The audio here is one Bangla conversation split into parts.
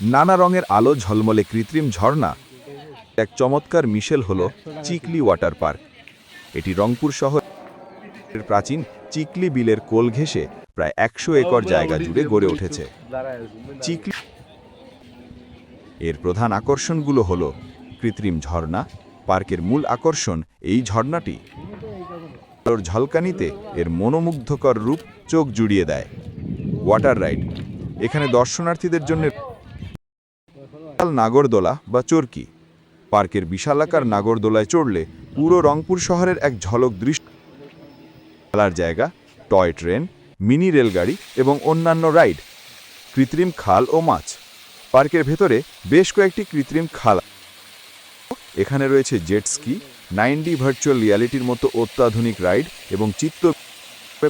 নানা রঙের আলো ঝলমলে কৃত্রিম ঝর্ণা। এক চমৎকার মিশেল হল চিকলি ওয়াটার পার্ক। এটি রংপুর শহরের প্রাচীন চিকলি বিলের কোল ঘেঁষে প্রায় একশো একর জায়গা জুড়ে গড়ে উঠেছে। চিকলি এর প্রধান আকর্ষণগুলো হল কৃত্রিম ঝর্ণা। পার্কের মূল আকর্ষণ এই ঝর্ণাটি। ঝলকানিতে এর মনোমুগ্ধকর রূপ চোখ জুড়িয়ে দেয়। Water ride. এখানে দর্শনার্থীদের জন্য নাগরদোলা বা চরকি। পার্কের বিশালাকার নাগরদোলায় চড়লে পুরো রংপুর শহরের এক ঝলক দৃশ্য খেলার জায়গা, টয় ট্রেন, মিনি রেলগাড়ি এবং অন্যান্য রাইড, কৃত্রিম খাল ও মাছ। পার্কের ভেতরে বেশ কয়েকটি কৃত্রিম খাল এখানে রয়েছে jet ski nine D virtual রিয়ালিটির মতো অত্যাধুনিক রাইড এবং চিত্ত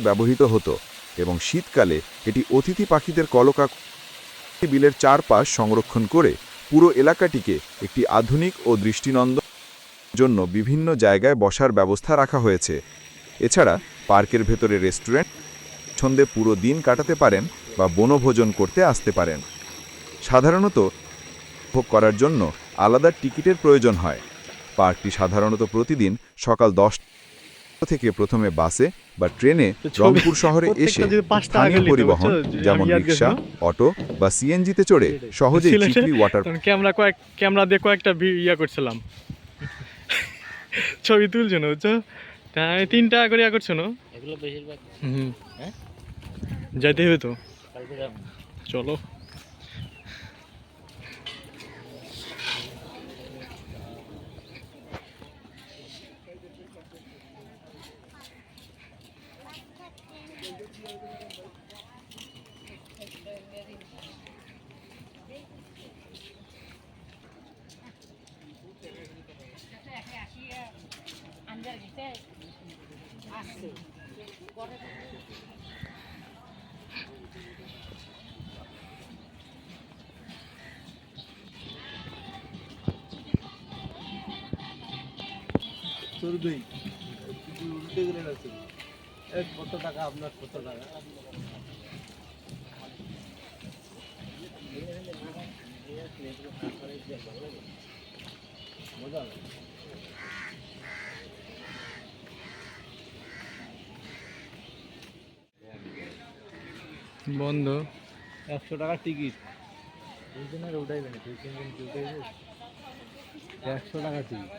ব্যবহৃত হতো এবং শীতকালে এটি অতিথি পাখিদের কলকা বিলের চারপাশ সংরক্ষণ করে পুরো এলাকাটিকে একটি আধুনিক ও দৃষ্টিনন্দন জন্য বিভিন্ন জায়গায় বসার ব্যবস্থা রাখা হয়েছে। এছাড়া পার্কের ভেতরে রেস্টুরেন্ট, ছন্দে পুরো দিন কাটাতে পারেন বা বনভোজন করতে আসতে পারেন। সাধারণত ভোগ করার জন্য আলাদা টিকিটের প্রয়োজন হয়। পার্কটি সাধারণত প্রতিদিন সকাল দশটা থেকে প্রথমে বাসে বা ট্রেনে ছবি- রংপুর শহরে এসে স্থানীয় পরিবহন যেমন রিক্সা অটো বা সিএনজিতে চড়ে সহজেই চিকলি ওয়াটার ক্যামেরা কয়েক ক্যামেরা দিয়ে কয়েকটা ভি- ইয়া করছিলাম। ছবি তুলছো না বুঝছ? তা আমি তিন টাকা করে ইয়া করছ না এগুলো বেশিরভাগ হুম। হ্যাঁ? যাইতে হবে তো। কালকে আছে এক কত টাকা আপনার? কত টাকা? মজা বন্ধ। একশো টাকার টিকিট। দুইজনের ওটাই না দুই তিনজন উঠাইবে। একশো টাকার টিকিট।